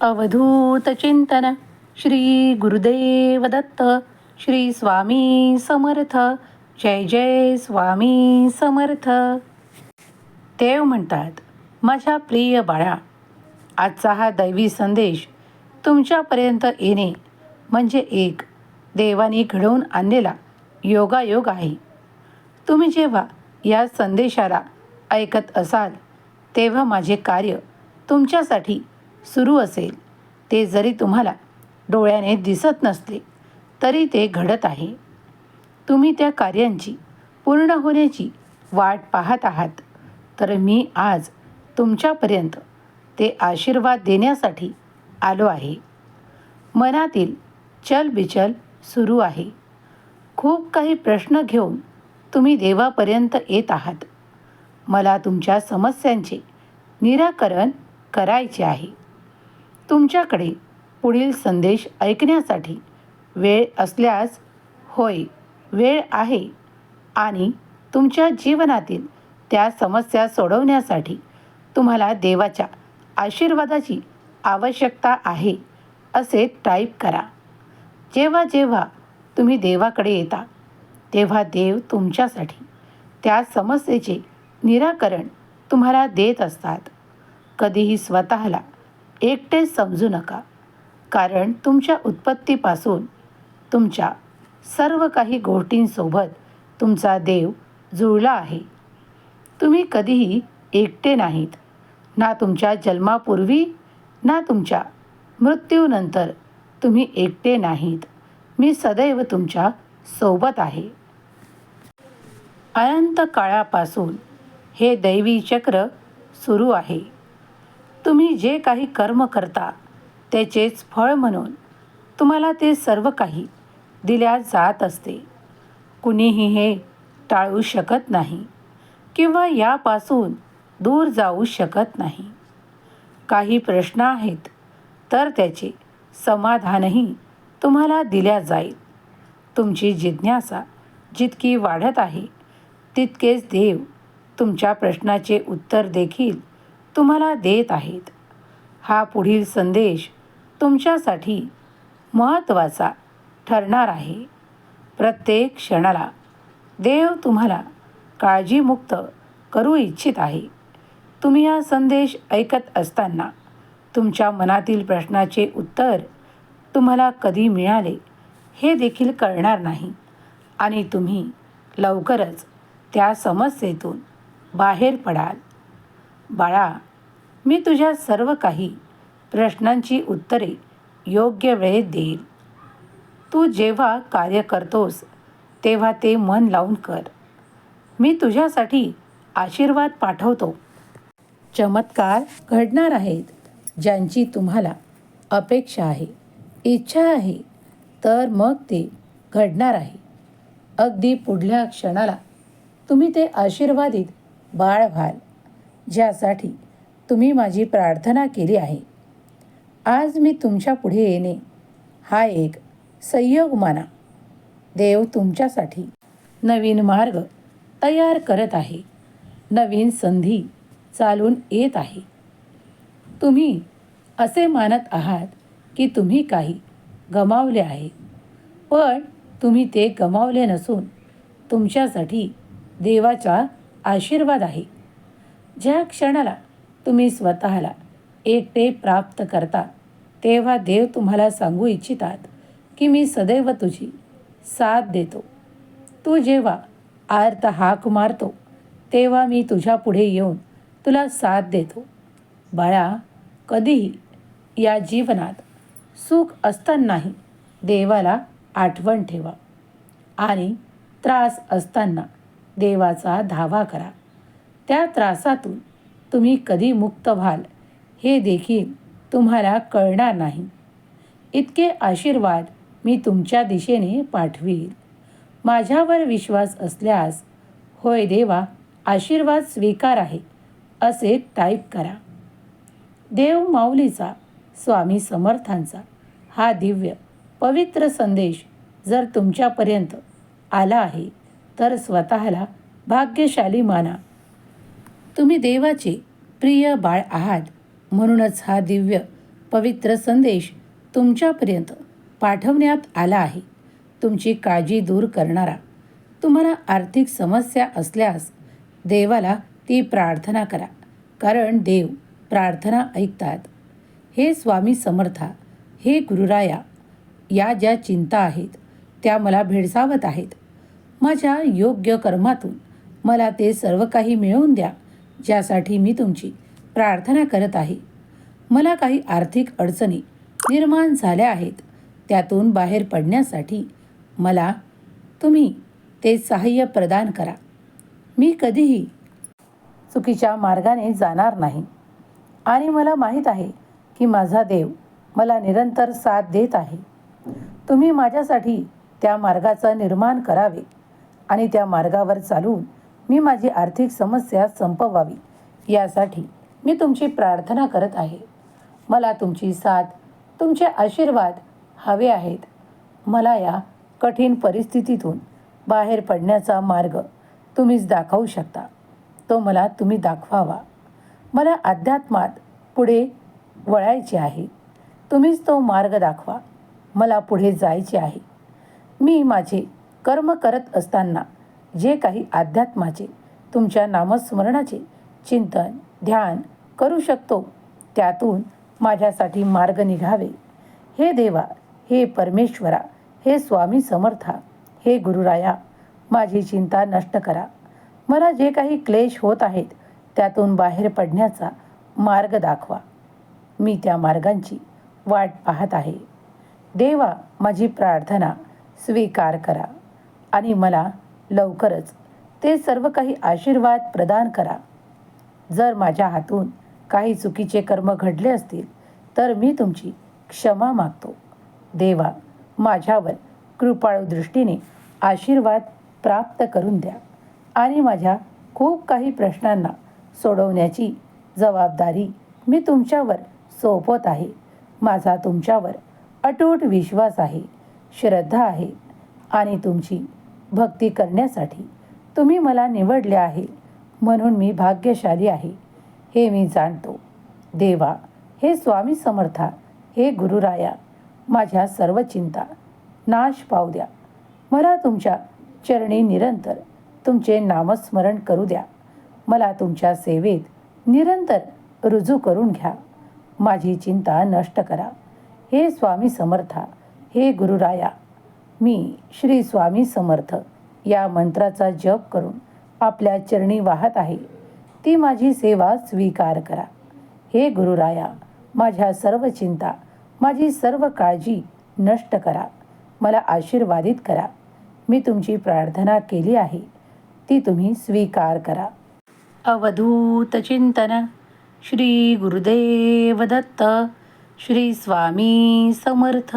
अवधूत चिंतन. श्री गुरुदेव दत्त श्री स्वामी समर्थ. जय जय स्वामी समर्थ. देव म्हणतात माझ्या प्रिय बाळा आजचा हा दैवी संदेश तुमच्यापर्यंत येणे म्हणजे एक देवाने घडवून आणलेला योगायोग आहे. तुम्ही जेव्हा या संदेशाला ऐकत असाल तेव्हा माझे कार्य तुमच्यासाठी सुरू असेल ते जरी तुम्हाला डोळ्याने दिसत नसले तरी ते घडत आहे. तुम्ही त्या कार्यांची पूर्ण होण्याची वाट पाहत आहात. तर मी आज तुमच्यापर्यंत ते आशीर्वाद देण्यासाठी आलो आहे. मनातील चलबिचल सुरू आहे. खूप काही प्रश्न घेऊन तुम्ही देवापर्यंत येत आहात. मला तुमच्या समस्यांचे निराकरण करायचे आहे. तुमच्याकडे पुढील संदेश ऐकण्यासाठी वेळ असल्यास होय वेळ आहे. आणि तुमच्या जीवनातील त्या समस्या सोडवण्यासाठी तुम्हाला देवाच्या आशीर्वादाची आवश्यकता आहे असे टाईप करा. जेव्हा जेव्हा तुम्ही देवाकडे येता तेव्हा देव तुमच्यासाठी त्या समस्येचे निराकरण तुम्हाला देत असतात. कधीही स्वतःला एकटे समजू नका. कारण तुमच्या उत्पत्तीपासून तुमच्या सर्व काही गोष्टींसोबत तुमचा देव जुळला आहे. तुम्ही कधीही एकटे नाहीत. ना तुमच्या जन्मापूर्वी ना तुमच्या मृत्यूनंतर तुम्ही एकटे नाहीत. मी सदैव तुमच्यासोबत आहे. अनंत काळापासून हे दैवी चक्र सुरू आहे. तुम्ही जे काही कर्म करता त्याचेच फळ म्हणून तुम्हाला ते सर्व काही दिल्या जात असते. कुणीही हे टाळू शकत नाही किंवा यापासून दूर जाऊ शकत नाही. काही प्रश्न आहेत तर त्याचे समाधानही तुम्हाला दिल्या जाईल. तुमची जिज्ञासा जितकी वाढत आहे तितकेच देव तुमच्या प्रश्नाचे उत्तर देखील तुम्हाला देत आहेत. हा पुढील संदेश तुमच्यासाठी महत्त्वाचा ठरणार आहे. प्रत्येक क्षणाला देव तुम्हाला काळजीमुक्त करू इच्छित आहे. तुम्ही हा संदेश ऐकत असताना तुमच्या मनातील प्रश्नाचे उत्तर तुम्हाला कधी मिळाले हे देखील कळणार नाही आणि तुम्ही लवकरच त्या समस्येतून बाहेर पडाल. बाळा मी तुझ्या सर्व काही प्रश्नांची उत्तरे योग्य वेळेत देईल तू जेव्हा कार्य करतोस तेव्हा ते मन लावून कर. मी तुझ्यासाठी आशीर्वाद पाठवतो. चमत्कार घडणार आहेत ज्यांची तुम्हाला अपेक्षा आहे इच्छा आहे तर मग ते घडणार आहे. अगदी पुढल्या क्षणाला तुम्ही ते आशीर्वादित बाळ व्हाल. ज्यासाठी तुम्ही माझी प्रार्थना केली आहे. आज मी तुमच्यापुढे येणे हा एक संयोग माना. देव तुमच्यासाठी नवीन मार्ग तयार करत आहे. नवीन संधी चालून येत आहे. तुम्ही असे मानत आहात की तुम्ही काही गमावले आहे. पण तुम्ही ते गमावले नसून तुमच्यासाठी देवाचा आशीर्वाद आहे. ज्या क्षणाला तुम्ही स्वतःला एकटे प्राप्त करता तेव्हा देव तुम्हाला सांगू इच्छितात की मी सदैव तुझी साथ देतो. तू जेव्हा आर्त हाक मारतो तेव्हा मी तुझ्या पुढे येऊन तुला साथ देतो. बाळा कधीही या जीवनात सुख असतानाही देवाला आठवण ठेवा आणि त्रास असताना देवाचा धावा करा. त्या त्रासातून तुम्ही कधी मुक्त व्हाल हे देखील तुम्हाला कळणार नाही. इतके आशीर्वाद मी तुमच्या दिशेने पाठवील. माझ्यावर विश्वास असल्यास होय देवा आशीर्वाद स्वीकार आहे असे टाईप करा. देव माऊलीचा स्वामी समर्थांचा हा दिव्य पवित्र संदेश जर तुमच्यापर्यंत आला आहे तर स्वतःला भाग्यशाली माना. तुम्ही देवाचे प्रिय बाळ आहात. म्हणूनच हा दिव्य पवित्र संदेश तुमच्यापर्यंत पाठवण्यात आला आहे. तुमची काळजी दूर करणारा तुम्हाला आर्थिक समस्या असल्यास देवाला ती प्रार्थना करा. कारण देव प्रार्थना ऐकतात. हे स्वामी समर्था हे गुरुराया या ज्या चिंता आहेत त्या मला भेडसावत आहेत. माझ्या योग्य कर्मातून मला ते सर्व काही मिळवून द्या. ज्यासाठी मी तुमची प्रार्थना करत आहे. मला काही आर्थिक अडचणी निर्माण झाल्या आहेत. त्यातून बाहेर पडण्यासाठी मला तुम्ही ते सहाय्य प्रदान करा. मी कधीही चुकीच्या मार्गाने जाणार नाही. आणि मला माहीत आहे की माझा देव मला निरंतर साथ देत आहे. तुम्ही माझ्यासाठी त्या मार्गाचं निर्माण करावे आणि त्या मार्गावर चालून मी माझी आर्थिक समस्या संपवावी. यासाठी मी तुमची प्रार्थना करत आहे. मला तुमची साथ तुमचे आशीर्वाद हवे आहेत. मला या कठीण परिस्थितीतून बाहेर पडण्याचा मार्ग तुम्हीच दाखवू शकता. तो मला तुम्ही दाखवावा. मला अध्यात्मात पुढे वळायचे आहे. तुम्हीच तो मार्ग दाखवा. मला पुढे जायचे आहे. मी माझे कर्म करत असताना जे काही अध्यात्माचे तुमच्या नामस्मरणाचे चिंतन ध्यान करू शकतो त्यातून माझ्यासाठी मार्ग निघावे. हे देवा हे परमेश्वरा हे स्वामी समर्था हे गुरुराया माझी चिंता नष्ट करा. मला जे काही क्लेश होत आहेत त्यातून बाहेर पडण्याचा मार्ग दाखवा. मी त्या मार्गांची वाट पाहत आहे. देवा माझी प्रार्थना स्वीकार करा आणि मला लवकरच. ते सर्व काही आशीर्वाद प्रदान करा. जर माझ्या हातून काही चुकीचे कर्म घडले असतील तर मी तुमची क्षमा मागतो. देवा माझ्यावर कृपाळू दृष्टीने आशीर्वाद प्राप्त करून द्या आणि माझ्या खूप काही प्रश्नांना सोडवण्याची जबाबदारी मी तुमच्यावर सोपवत आहे. माझा तुमच्यावर अटूट विश्वास आहे श्रद्धा आहे आणि तुमची भक्ती करण्यासाठी तुम्ही मला निवडले आहे म्हणून मी भाग्यशाली आहे. हे मी जाणतो. देवा हे स्वामी समर्था हे गुरुराया माझ्या सर्व चिंता नाश पावू द्या. मला तुमच्या चरणी निरंतर तुमचे नामस्मरण करू द्या. मला तुमच्या सेवेत निरंतर रुजू करून घ्या. माझी चिंता नष्ट करा. हे स्वामी समर्था हे गुरुराया मी श्री स्वामी समर्थ. या मंत्राचा जप करून आपल्या चरणी वाहत आहे. ती माझी सेवा स्वीकार करा. हे गुरुराया माझ्या सर्व चिंता माझी सर्व काळजी नष्ट करा. मला आशीर्वादित करा. मी तुमची प्रार्थना केली आहे. ती तुम्ही स्वीकार करा. अवधूत चिंतन. श्री गुरुदेव दत्त. श्री स्वामी समर्थ.